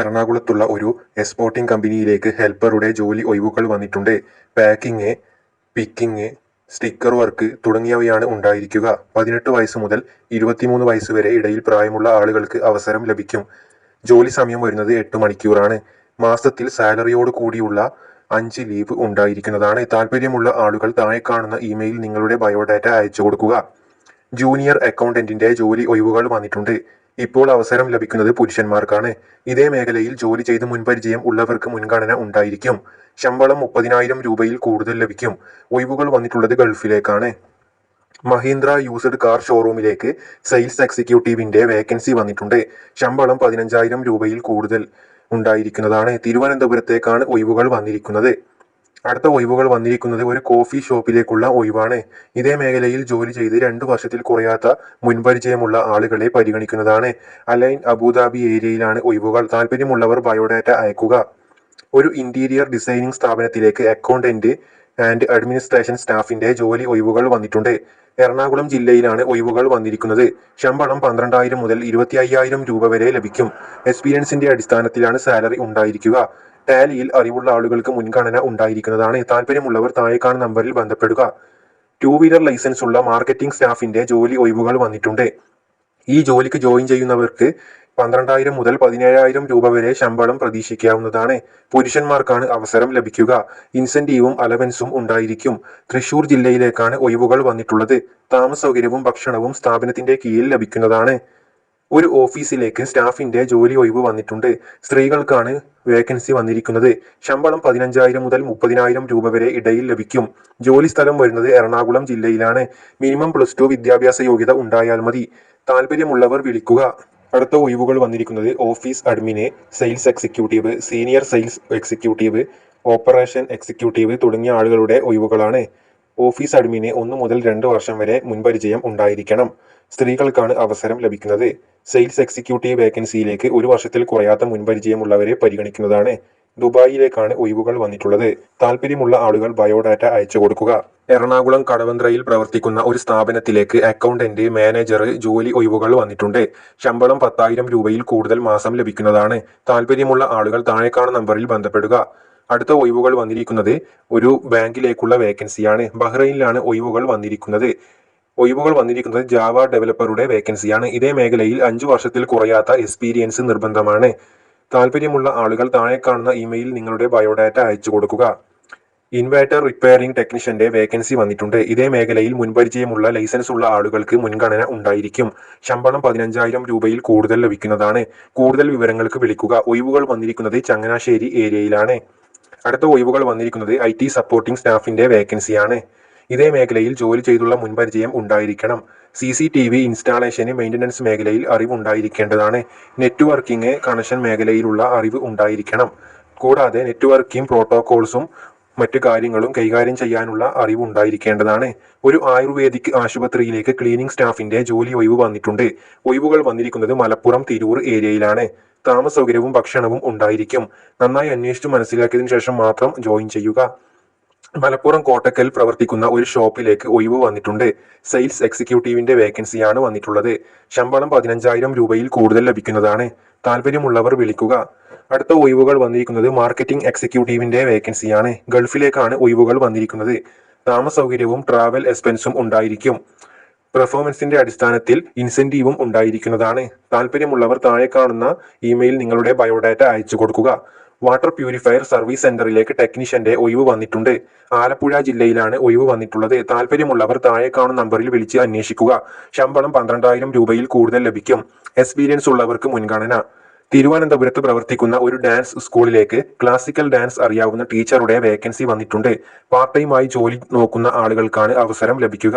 എറണാകുളത്തുള്ള ഒരു എക്സ്പോർട്ടിംഗ് കമ്പനിയിലേക്ക് ഹെൽപ്പറുടെ ജോലി ഒഴിവുകൾ വന്നിട്ടുണ്ട്. പാക്കിംഗ് പിക്കിങ് സ്റ്റിക്കർ വർക്ക് തുടങ്ങിയവയാണ് ഉണ്ടായിരിക്കുക. പതിനെട്ട് വയസ്സ് മുതൽ ഇരുപത്തിമൂന്ന് വയസ്സ് വരെ ഇടയിൽ പ്രായമുള്ള ആളുകൾക്ക് അവസരം ലഭിക്കും. ജോലി സമയം വരുന്നത് എട്ട് മണിക്കൂറാണ്. മാസത്തിൽ സാലറിയോട് കൂടിയുള്ള അഞ്ച് ലീവ് ഉണ്ടായിരിക്കുന്നതാണ്. താല്പര്യമുള്ള ആളുകൾ താഴെ കാണുന്ന ഇമെയിൽ നിങ്ങളുടെ ബയോഡാറ്റ അയച്ചു കൊടുക്കുക ജൂനിയർ അക്കൗണ്ടന്റിന്റെ ജോലി ഒഴിവുകൾ വന്നിട്ടുണ്ട്. ഇപ്പോൾ അവസരം ലഭിക്കുന്നത് പുരുഷന്മാർക്കാണ്. ഇതേ മേഖലയിൽ ജോലി ചെയ്ത് മുൻപരിചയം ഉള്ളവർക്ക് മുൻഗണന ഉണ്ടായിരിക്കും. ശമ്പളം മുപ്പതിനായിരം രൂപയിൽ കൂടുതൽ ലഭിക്കും. ഒഴിവുകൾ വന്നിട്ടുള്ളത് ഗൾഫിലേക്കാണ്. മഹീന്ദ്ര യൂസ്ഡ് കാർ ഷോറൂമിലേക്ക് സെയിൽസ് എക്സിക്യൂട്ടീവിന്റെ വേക്കൻസി വന്നിട്ടുണ്ട്. ശമ്പളം പതിനഞ്ചായിരം രൂപയിൽ കൂടുതൽ ഉണ്ടായിരിക്കുന്നതാണ്. തിരുവനന്തപുരത്തേക്കാണ് ഒഴിവുകൾ വന്നിരിക്കുന്നത്. അടുത്ത ഒഴിവുകൾ വന്നിരിക്കുന്നത് ഒരു കോഫി ഷോപ്പിലേക്കുള്ള ഒഴിവാണ്. ഇതേ മേഖലയിൽ ജോലി ചെയ്ത് രണ്ട് വർഷത്തിൽ കുറയാത്ത മുൻപരിചയമുള്ള ആളുകളെ പരിഗണിക്കുന്നതാണ്. അലൈൻ അബുദാബി ഏരിയയിലാണ് ഒഴിവുകൾ. താല്പര്യമുള്ളവർ ബയോഡാറ്റ അയക്കുക. ഒരു ഇന്റീരിയർ ഡിസൈനിങ് സ്ഥാപനത്തിലേക്ക് അക്കൗണ്ടന്റ് ആൻഡ് അഡ്മിനിസ്ട്രേഷൻ സ്റ്റാഫിന്റെ ജോലി ഒഴിവുകൾ വന്നിട്ടുണ്ട്. എറണാകുളം ജില്ലയിലാണ് ഒഴിവുകൾ വന്നിരിക്കുന്നത്. ശമ്പളം പന്ത്രണ്ടായിരം മുതൽ ഇരുപത്തി അയ്യായിരം രൂപ വരെ ലഭിക്കും. എക്സ്പീരിയൻസിന്റെ അടിസ്ഥാനത്തിലാണ് സാലറി ഉണ്ടായിരിക്കുക. ടാലിയിൽ അറിവുള്ള ആളുകൾക്ക് മുൻഗണന ഉണ്ടായിരിക്കുന്നതാണ് താല്പര്യമുള്ളവർ താഴെ നമ്പറിൽ ബന്ധപ്പെടുക. ടൂ വീലർ ലൈസൻസ് ഉള്ള മാർക്കറ്റിംഗ് സ്റ്റാഫിന്റെ ജോലി ഒഴിവുകൾ വന്നിട്ടുണ്ട്. ഈ ജോലിക്ക് ജോയിൻ ചെയ്യുന്നവർക്ക് പന്ത്രണ്ടായിരം മുതൽ പതിനേഴായിരം രൂപ വരെ ശമ്പളം പ്രതീക്ഷിക്കാവുന്നതാണ്. പുരുഷന്മാർക്കാണ് അവസരം ലഭിക്കുക. ഇൻസെന്റീവും അലവൻസും ഉണ്ടായിരിക്കും. തൃശൂർ ജില്ലയിലേക്കാണ് ഒഴിവുകൾ വന്നിട്ടുള്ളത്. താമസ സൗകര്യവും ഭക്ഷണവും സ്ഥാപനത്തിന്റെ കീഴിൽ ലഭിക്കുന്നതാണ്. ഒരു ഓഫീസിലേക്ക് സ്റ്റാഫിന്റെ ജോലി ഒഴിവ് വന്നിട്ടുണ്ട്. സ്ത്രീകൾക്കാണ് വേക്കൻസി വന്നിരിക്കുന്നത്. ശമ്പളം പതിനഞ്ചായിരം മുതൽ മുപ്പതിനായിരം രൂപ വരെ ഇടയിൽ ലഭിക്കും. ജോലി സ്ഥലം വരുന്നത് എറണാകുളം ജില്ലയിലാണ്. മിനിമം പ്ലസ് ടു വിദ്യാഭ്യാസ യോഗ്യത ഉണ്ടായാൽ മതി. താല്പര്യമുള്ളവർ വിളിക്കുക. അടുത്ത ഒഴിവുകൾ വന്നിരിക്കുന്നത് office അഡ്മിനെ sales executive senior sales executive operation executive തുടങ്ങിയ ആളുകളുടെ ഒഴിവുകളാണ്. ഓഫീസ് അഡ്മിനെ ഒന്ന് മുതൽ രണ്ട് വർഷം വരെ മുൻപരിചയം ഉണ്ടായിരിക്കണം. സ്ത്രീകൾക്കാണ് അവസരം ലഭിക്കുന്നത്. സെയിൽസ് എക്സിക്യൂട്ടീവ് വേക്കൻസിയിലേക്ക് ഒരു വർഷത്തിൽ കുറയാത്ത മുൻപരിചയമുള്ളവരെ പരിഗണിക്കുന്നതാണ് ദുബായിലേക്കാണ് ഒഴിവുകൾ വന്നിട്ടുള്ളത്. താല്പര്യമുള്ള ആളുകൾ ബയോഡാറ്റ അയച്ചു കൊടുക്കുക. എറണാകുളം കടവന്ത്രയിൽ പ്രവർത്തിക്കുന്ന ഒരു സ്ഥാപനത്തിലേക്ക് അക്കൗണ്ടന്റ് മാനേജർ ജോലി ഒഴിവുകൾ വന്നിട്ടുണ്ട്. ശമ്പളം പത്തായിരം രൂപയിൽ കൂടുതൽ മാസം ലഭിക്കുന്നതാണ്. താല്പര്യമുള്ള ആളുകൾ താഴെ കാണുന്ന നമ്പറിൽ ബന്ധപ്പെടുക. അടുത്ത ഒഴിവുകൾ വന്നിരിക്കുന്നത് ഒരു ബാങ്കിലേക്കുള്ള വേക്കൻസിയാണ്. ബഹ്റൈനിലാണ് ഒഴിവുകൾ വന്നിരിക്കുന്നത്. ഒഴിവുകൾ വന്നിരിക്കുന്നത് ജാവ ഡെവലപ്പറുടെ വേക്കൻസിയാണ് ഇതേ മേഖലയിൽ അഞ്ചു വർഷത്തിൽ കുറയാത്ത എക്സ്പീരിയൻസ് നിർബന്ധമാണ്. താല്പര്യമുള്ള ആളുകൾ താഴെ കാണുന്ന ഇമെയിൽ നിങ്ങളുടെ ബയോഡാറ്റ അയച്ചു കൊടുക്കുക. ഇൻവേർട്ടർ റിപ്പയറിംഗ് ടെക്നീഷ്യന്റെ വേക്കൻസി വന്നിട്ടുണ്ട്. ഇതേ മേഖലയിൽ മുൻപരിചയമുള്ള ലൈസൻസ് ഉള്ള ആളുകൾക്ക് മുൻഗണന ഉണ്ടായിരിക്കും. ശമ്പളം പതിനഞ്ചായിരം രൂപയിൽ കൂടുതൽ ലഭിക്കുന്നതാണ്. കൂടുതൽ വിവരങ്ങൾക്ക് വിളിക്കുക. ഒഴിവുകൾ വന്നിരിക്കുന്നത് ചങ്ങനാശ്ശേരി ഏരിയയിലാണ് അടുത്ത ഒഴിവുകൾ വന്നിരിക്കുന്നത് ഐ ടി സപ്പോർട്ടിംഗ് സ്റ്റാഫിന്റെ വേക്കൻസിയാണ് ഇതേ മേഖലയിൽ ജോലി ചെയ്തുള്ള മുൻപരിചയം ഉണ്ടായിരിക്കണം. സി സി ടി വി ഇൻസ്റ്റാളേഷന് മെയിന്റനൻസ് മേഖലയിൽ അറിവ് ഉണ്ടായിരിക്കേണ്ടതാണ് നെറ്റ്വർക്കിംഗ് കണക്ഷൻ മേഖലയിലുള്ള അറിവ് ഉണ്ടായിരിക്കണം. കൂടാതെ നെറ്റ്വർക്കിംഗ് പ്രോട്ടോകോൾസും മറ്റു കാര്യങ്ങളും കൈകാര്യം ചെയ്യാനുള്ള അറിവ് ഉണ്ടായിരിക്കേണ്ടതാണ് ഒരു ആയുർവേദിക് ആശുപത്രിയിലേക്ക് ക്ലീനിംഗ് സ്റ്റാഫിന്റെ ജോലി ഒഴിവ് വന്നിട്ടുണ്ട്. ഒഴിവുകൾ വന്നിരിക്കുന്നത് മലപ്പുറം തിരൂർ ഏരിയയിലാണ്. താമസ സൗകര്യവും ഭക്ഷണവും ഉണ്ടായിരിക്കും. നന്നായി അന്വേഷിച്ചു മനസ്സിലാക്കിയതിനു ശേഷം മാത്രം ജോയിൻ ചെയ്യുക. മലപ്പുറം കോട്ടക്കൽ പ്രവർത്തിക്കുന്ന ഒരു ഷോപ്പിലേക്ക് ഒഴിവ് വന്നിട്ടുണ്ട്. സെയിൽസ് എക്സിക്യൂട്ടീവിന്റെ വേക്കൻസിയാണ് വന്നിട്ടുള്ളത്. ശമ്പളം പതിനഞ്ചായിരം രൂപയിൽ കൂടുതൽ ലഭിക്കുന്നതാണ്. താല്പര്യമുള്ളവർ വിളിക്കുക. അടുത്ത ഒഴിവുകൾ വന്നിരിക്കുന്നത് മാർക്കറ്റിംഗ് എക്സിക്യൂട്ടീവിന്റെ വേക്കൻസിയാണ്. ഗൾഫിലേക്കാണ് ഒഴിവുകൾ വന്നിരിക്കുന്നത്. താമസൗകര്യവും ട്രാവൽ എക്സ്പെൻസും ഉണ്ടായിരിക്കും. പെർഫോമൻസിന്റെ അടിസ്ഥാനത്തിൽ ഇൻസെന്റീവും ഉണ്ടായിരിക്കുന്നതാണ്. താല്പര്യമുള്ളവർ താഴെ കാണുന്ന ഇമെയിൽ നിങ്ങളുടെ ബയോഡാറ്റ അയച്ചു കൊടുക്കുക. വാട്ടർ പ്യൂരിഫയർ സർവീസ് സെന്ററിലേക്ക് ടെക്നീഷ്യന്റെ ഒഴിവ് വന്നിട്ടുണ്ട്. ആലപ്പുഴ ജില്ലയിലാണ് ഒഴിവ് വന്നിട്ടുള്ളത്. താല്പര്യമുള്ളവർ താഴെ കാണുന്ന നമ്പറിൽ വിളിച്ച് അന്വേഷിക്കുക. ശമ്പളം പന്ത്രണ്ടായിരം രൂപയിൽ കൂടുതൽ ലഭിക്കും. എക്സ്പീരിയൻസ് ഉള്ളവർക്ക് മുൻഗണന. തിരുവനന്തപുരത്ത് പ്രവർത്തിക്കുന്ന ഒരു ഡാൻസ് സ്കൂളിലേക്ക് ക്ലാസിക്കൽ ഡാൻസ് അറിയാവുന്ന ടീച്ചറുടെ വേക്കൻസി വന്നിട്ടുണ്ട്. പാർട്ട് ടൈമായി ജോലി നോക്കുന്ന ആളുകൾക്കാണ് അവസരം ലഭിക്കുക.